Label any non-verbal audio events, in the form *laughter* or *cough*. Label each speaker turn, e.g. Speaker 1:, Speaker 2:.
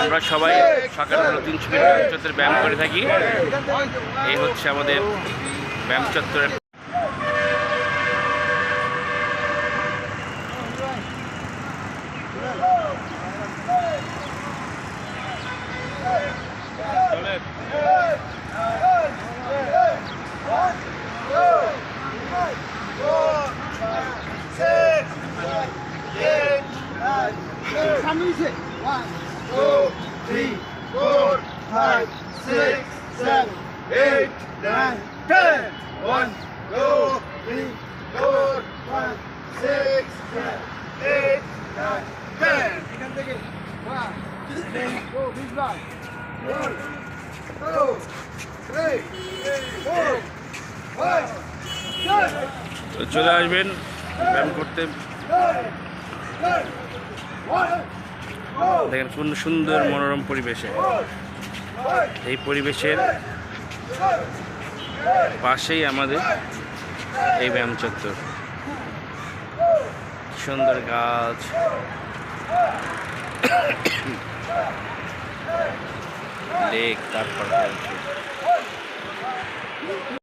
Speaker 1: আমরা সবাই সকালবেলা তিনশো ব্যায়াম চত্বরে ব্যায়াম করে থাকি। এই হচ্ছে আমাদের ব্যায়াম চত্বরের
Speaker 2: সামনে নিচে one two three four five six seven eight nine ten one two three four five six seven eight nine ten এখান থেকে ওয়ান টু বিশ বার one two three four five
Speaker 1: তো চলে আসবেন ব্যায়াম করতে দেখেন কোন সুন্দর মনোরম পরিবেশে। এই পরিবেশের পাশেই আমাদের এই ব্যায়াম চত্বর। সুন্দর গাছ। *coughs* লেক, তারপর